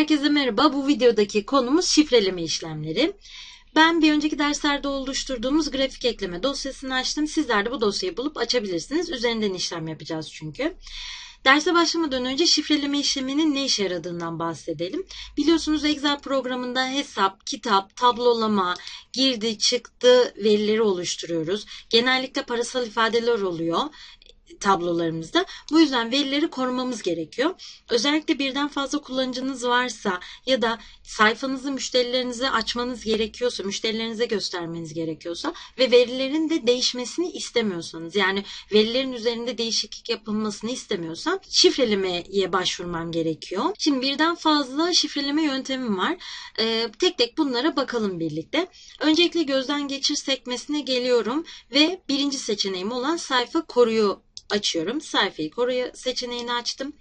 Herkese merhaba. Bu videodaki konumuz şifreleme işlemleri. Ben bir önceki derslerde oluşturduğumuz grafik ekleme dosyasını açtım. Sizler de bu dosyayı bulup açabilirsiniz. Üzerinden işlem yapacağız çünkü. Derse başlamadan önce şifreleme işleminin ne işe yaradığından bahsedelim. Biliyorsunuz Excel programında hesap, kitap, tablolama, girdi, çıktı verileri oluşturuyoruz. Genellikle parasal ifadeler oluyor tablolarımızda. Bu yüzden verileri korumamız gerekiyor. Özellikle birden fazla kullanıcınız varsa ya da sayfanızı müşterilerinize açmanız gerekiyorsa, müşterilerinize göstermeniz gerekiyorsa ve verilerin de değişmesini istemiyorsanız yani verilerin üzerinde değişiklik yapılmasını istemiyorsam şifrelemeye başvurmam gerekiyor. Şimdi birden fazla şifreleme yöntemim var. Ee, tek tek bunlara bakalım birlikte. Öncelikle gözden geçir sekmesine geliyorum ve birinci seçeneğim olan sayfa koruyu açıyorum. Sayfayı koruya seçeneğini açtım.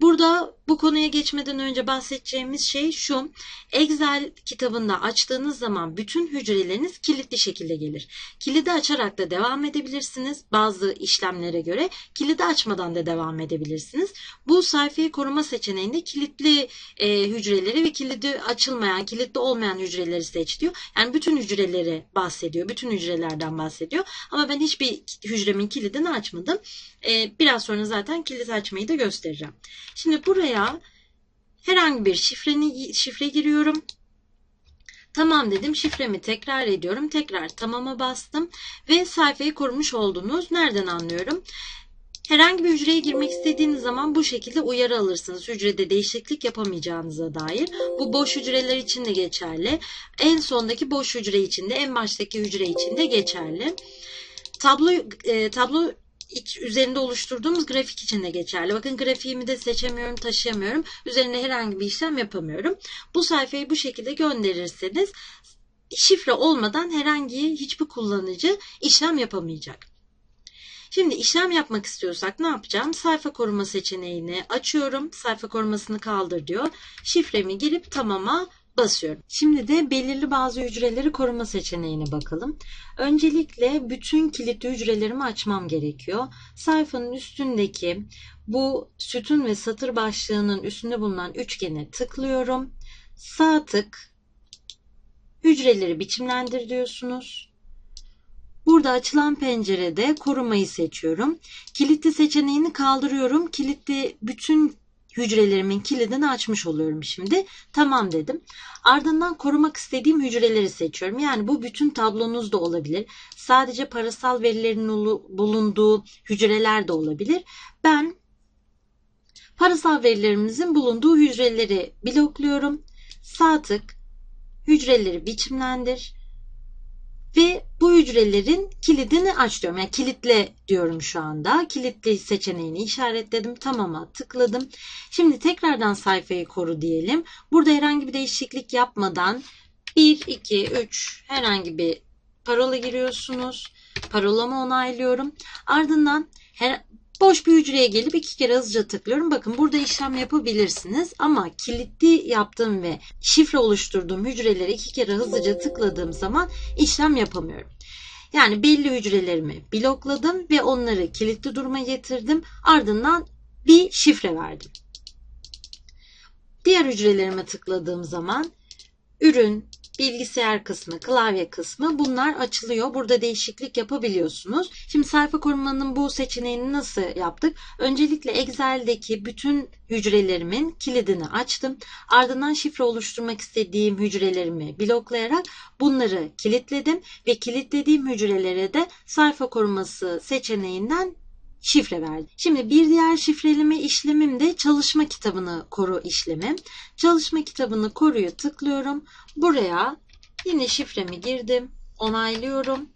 Burada bu konuya geçmeden önce bahsedeceğimiz şey şu. Excel kitabında açtığınız zaman bütün hücreleriniz kilitli şekilde gelir. Kilidi açarak da devam edebilirsiniz. Bazı işlemlere göre kilidi açmadan da devam edebilirsiniz. Bu sayfayı koruma seçeneğinde kilitli e, hücreleri ve kilidi açılmayan, kilitli olmayan hücreleri seç diyor. Yani bütün hücreleri bahsediyor. Bütün hücrelerden bahsediyor. Ama ben hiçbir hücremin kilidini açmadım. E, biraz sonra zaten kilit açmayı da göstereceğim. Şimdi buraya herhangi bir şifreni, şifre giriyorum. Tamam dedim. Şifremi tekrar ediyorum. Tekrar tamama bastım ve sayfayı kurmuş oldunuz. Nereden anlıyorum? Herhangi bir hücreye girmek istediğiniz zaman bu şekilde uyarı alırsınız. Hücrede değişiklik yapamayacağınıza dair. Bu boş hücreler için de geçerli. En sondaki boş hücre için de en baştaki hücre için de geçerli. Tablo e, tablo üzerinde oluşturduğumuz grafik için de geçerli. Bakın grafiğimi de seçemiyorum, taşıyamıyorum. Üzerine herhangi bir işlem yapamıyorum. Bu sayfayı bu şekilde gönderirseniz şifre olmadan herhangi hiçbir kullanıcı işlem yapamayacak. Şimdi işlem yapmak istiyorsak ne yapacağım? Sayfa koruma seçeneğini açıyorum. Sayfa korumasını kaldır diyor. Şifremi girip tamama basıyorum. Şimdi de belirli bazı hücreleri koruma seçeneğine bakalım. Öncelikle bütün kilitli hücrelerimi açmam gerekiyor. Sayfanın üstündeki bu sütun ve satır başlığının üstünde bulunan üçgene tıklıyorum. Sağ tık hücreleri biçimlendir diyorsunuz. Burada açılan pencerede korumayı seçiyorum. Kilitli seçeneğini kaldırıyorum. Kilitli bütün hücrelerimin kilidini açmış oluyorum şimdi. Tamam dedim. Ardından korumak istediğim hücreleri seçiyorum. Yani bu bütün tablonuz da olabilir. Sadece parasal verilerin bulunduğu hücreler de olabilir. Ben parasal verilerimizin bulunduğu hücreleri blokluyorum. Sağ tık hücreleri biçimlendir ve bu hücrelerin kilidini aç diyorum. Yani kilitle diyorum şu anda. Kilitli seçeneğini işaretledim. Tamam'a tıkladım. Şimdi tekrardan sayfayı koru diyelim. Burada herhangi bir değişiklik yapmadan 1, 2, 3 herhangi bir parola giriyorsunuz. Parolamı onaylıyorum. Ardından her, Boş bir hücreye gelip iki kere hızlıca tıklıyorum. Bakın burada işlem yapabilirsiniz ama kilitli yaptığım ve şifre oluşturduğum hücreleri iki kere hızlıca tıkladığım zaman işlem yapamıyorum. Yani belli hücrelerimi blokladım ve onları kilitli duruma getirdim. Ardından bir şifre verdim. Diğer hücrelerime tıkladığım zaman ürün, bilgisayar kısmı, klavye kısmı bunlar açılıyor. Burada değişiklik yapabiliyorsunuz. Şimdi sayfa korumanın bu seçeneğini nasıl yaptık? Öncelikle Excel'deki bütün hücrelerimin kilidini açtım. Ardından şifre oluşturmak istediğim hücrelerimi bloklayarak bunları kilitledim ve kilitlediğim hücrelere de sayfa koruması seçeneğinden şifre verdi. Şimdi bir diğer şifreleme işlemim de çalışma kitabını koru işlemi. Çalışma kitabını koruyu tıklıyorum. Buraya yine şifremi girdim. Onaylıyorum.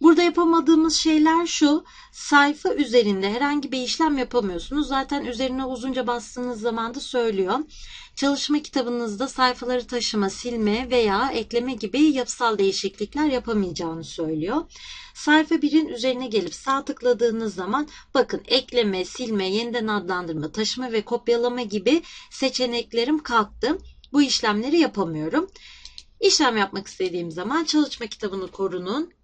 Burada yapamadığımız şeyler şu. Sayfa üzerinde herhangi bir işlem yapamıyorsunuz. Zaten üzerine uzunca bastığınız zaman da söylüyor. Çalışma kitabınızda sayfaları taşıma, silme veya ekleme gibi yapısal değişiklikler yapamayacağını söylüyor. Sayfa 1'in üzerine gelip sağ tıkladığınız zaman bakın ekleme, silme, yeniden adlandırma, taşıma ve kopyalama gibi seçeneklerim kalktı. Bu işlemleri yapamıyorum. İşlem yapmak istediğim zaman çalışma kitabını korunun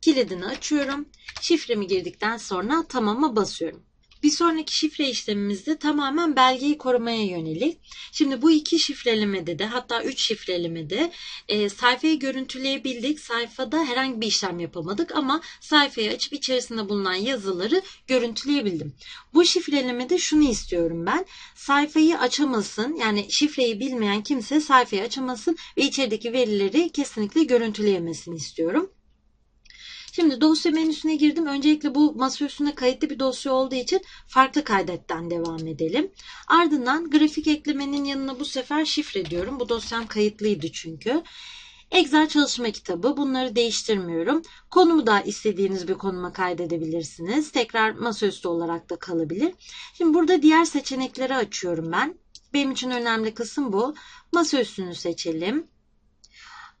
kilidini açıyorum. Şifremi girdikten sonra tamama basıyorum. Bir sonraki şifre işlemimizde tamamen belgeyi korumaya yönelik. Şimdi bu iki şifrelemede de hatta üç şifrelemede e, sayfayı görüntüleyebildik. Sayfada herhangi bir işlem yapamadık ama sayfayı açıp içerisinde bulunan yazıları görüntüleyebildim. Bu şifrelemede şunu istiyorum ben. Sayfayı açamasın yani şifreyi bilmeyen kimse sayfayı açamasın ve içerideki verileri kesinlikle görüntüleyemesini istiyorum. Şimdi dosya menüsüne girdim. Öncelikle bu masa üstünde kayıtlı bir dosya olduğu için farklı kaydetten devam edelim. Ardından grafik eklemenin yanına bu sefer şifre diyorum. Bu dosyam kayıtlıydı çünkü. Excel çalışma kitabı. Bunları değiştirmiyorum. Konumu da istediğiniz bir konuma kaydedebilirsiniz. Tekrar masaüstü olarak da kalabilir. Şimdi burada diğer seçenekleri açıyorum ben. Benim için önemli kısım bu. Masaüstünü seçelim.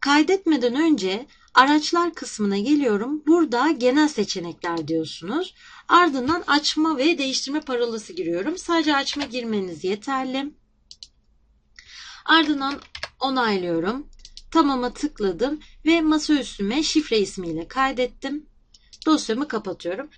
Kaydetmeden önce araçlar kısmına geliyorum. Burada genel seçenekler diyorsunuz. Ardından açma ve değiştirme parolası giriyorum. Sadece açma girmeniz yeterli. Ardından onaylıyorum. Tamam'a tıkladım ve masa üstüme şifre ismiyle kaydettim. Dosyamı kapatıyorum.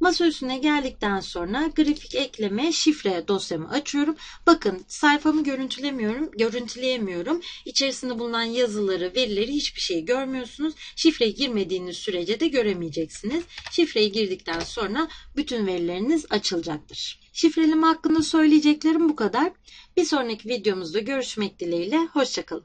Masa üstüne geldikten sonra grafik ekleme şifre dosyamı açıyorum. Bakın sayfamı görüntülemiyorum, görüntüleyemiyorum. İçerisinde bulunan yazıları, verileri hiçbir şey görmüyorsunuz. Şifreyi girmediğiniz sürece de göremeyeceksiniz. Şifreyi girdikten sonra bütün verileriniz açılacaktır. Şifreleme hakkında söyleyeceklerim bu kadar. Bir sonraki videomuzda görüşmek dileğiyle. Hoşçakalın.